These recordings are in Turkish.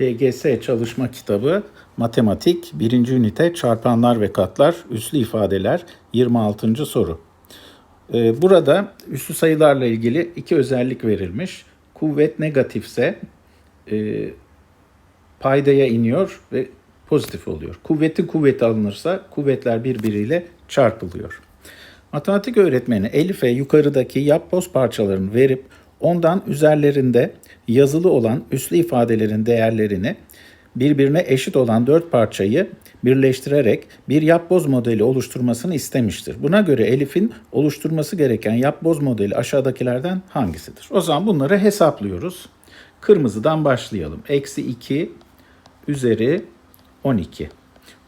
LGS çalışma kitabı matematik 1. ünite çarpanlar ve katlar üslü ifadeler 26. soru. Ee, Burada üslü sayılarla ilgili iki özellik verilmiş. Kuvvet negatifse e, paydaya iniyor ve pozitif oluyor. Kuvvetin kuvveti alınırsa kuvvetler birbiriyle çarpılıyor. Matematik öğretmeni Elif'e yukarıdaki yapboz parçalarını verip ondan üzerlerinde yazılı olan üslü ifadelerin değerlerini birbirine eşit olan dört parçayı birleştirerek bir yapboz modeli oluşturmasını istemiştir. Buna göre Elif'in oluşturması gereken yapboz modeli aşağıdakilerden hangisidir? O zaman bunları hesaplıyoruz. Kırmızıdan başlayalım. Eksi 2 üzeri 12.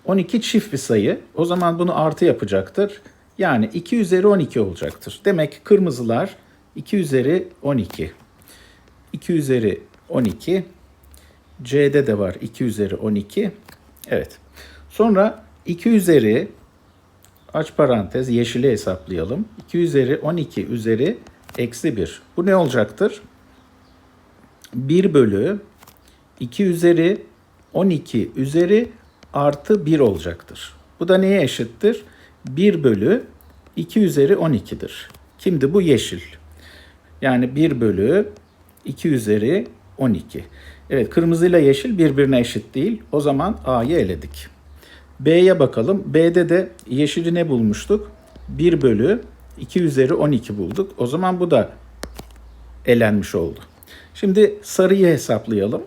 12 çift bir sayı. O zaman bunu artı yapacaktır. Yani 2 üzeri 12 olacaktır. Demek ki kırmızılar 2 üzeri 12. 2 üzeri 12. C'de de var 2 üzeri 12. Evet. Sonra 2 üzeri aç parantez yeşili hesaplayalım. 2 üzeri 12 üzeri eksi 1. Bu ne olacaktır? 1 bölü 2 üzeri 12 üzeri artı 1 olacaktır. Bu da neye eşittir? 1 bölü 2 üzeri 12'dir. Kimdi bu? Yeşil. Yani 1 bölü 2 üzeri 12. Evet kırmızıyla yeşil birbirine eşit değil. O zaman A'yı eledik. B'ye bakalım. B'de de yeşili ne bulmuştuk? 1 bölü 2 üzeri 12 bulduk. O zaman bu da elenmiş oldu. Şimdi sarıyı hesaplayalım.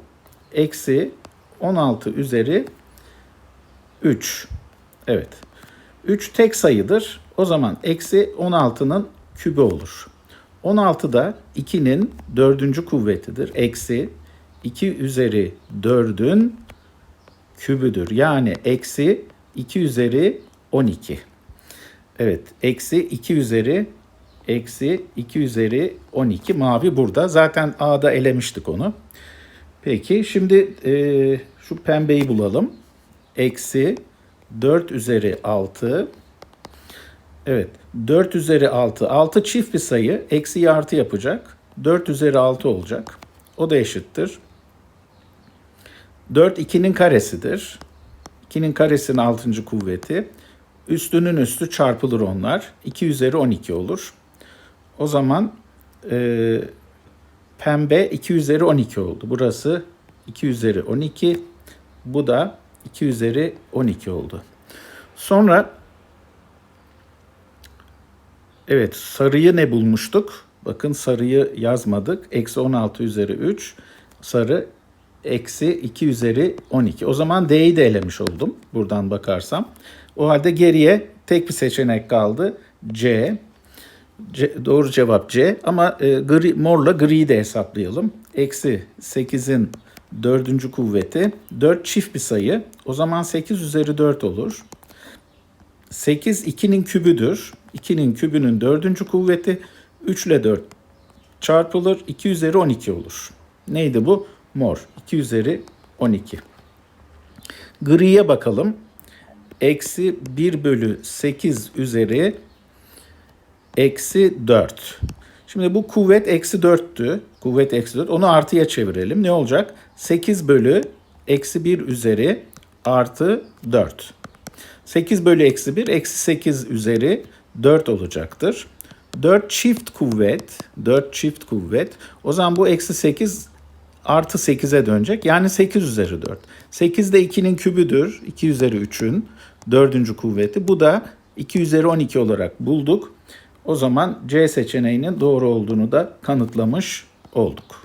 Eksi 16 üzeri 3. Evet. 3 tek sayıdır. O zaman eksi 16'nın kübü olur. 16 da 2'nin dördüncü kuvvetidir. Eksi 2 üzeri 4'ün kübüdür. Yani eksi 2 üzeri 12. Evet. Eksi 2 üzeri eksi 2 üzeri 12 mavi burada. Zaten A'da elemiştik onu. Peki şimdi e, şu pembeyi bulalım. Eksi 4 üzeri 6. Evet 4 üzeri 6. 6 çift bir sayı. Eksiyi artı yapacak. 4 üzeri 6 olacak. O da eşittir. 4 2'nin karesidir. 2'nin karesinin 6. kuvveti. Üstünün üstü çarpılır onlar. 2 üzeri 12 olur. O zaman e, pembe 2 üzeri 12 oldu. Burası 2 üzeri 12. Bu da 2 üzeri 12 oldu. Sonra evet sarıyı ne bulmuştuk? Bakın sarıyı yazmadık. Eksi 16 üzeri 3. Sarı eksi 2 üzeri 12. O zaman D'yi de elemiş oldum buradan bakarsam. O halde geriye tek bir seçenek kaldı. C. C doğru cevap C ama e, gri, morla griyi de hesaplayalım. Eksi 8'in dördüncü kuvveti 4 çift bir sayı. O zaman 8 üzeri 4 olur. 8 2'nin kübüdür. 2'nin kübünün dördüncü kuvveti 3 ile 4 çarpılır. 2 üzeri 12 olur. Neydi bu? Mor. 2 üzeri 12. Griye bakalım. Eksi 1 bölü 8 üzeri eksi 4. Şimdi bu kuvvet eksi 4'tü. Kuvvet eksi 4. Onu artıya çevirelim. Ne olacak? 8 bölü eksi 1 üzeri artı 4. 8 bölü eksi 1 eksi 8 üzeri 4 olacaktır. 4 çift kuvvet. 4 çift kuvvet. O zaman bu eksi 8 artı 8'e dönecek. Yani 8 üzeri 4. 8 de 2'nin kübüdür. 2 üzeri 3'ün dördüncü kuvveti. Bu da 2 üzeri 12 olarak bulduk. O zaman C seçeneğinin doğru olduğunu da kanıtlamış olduk.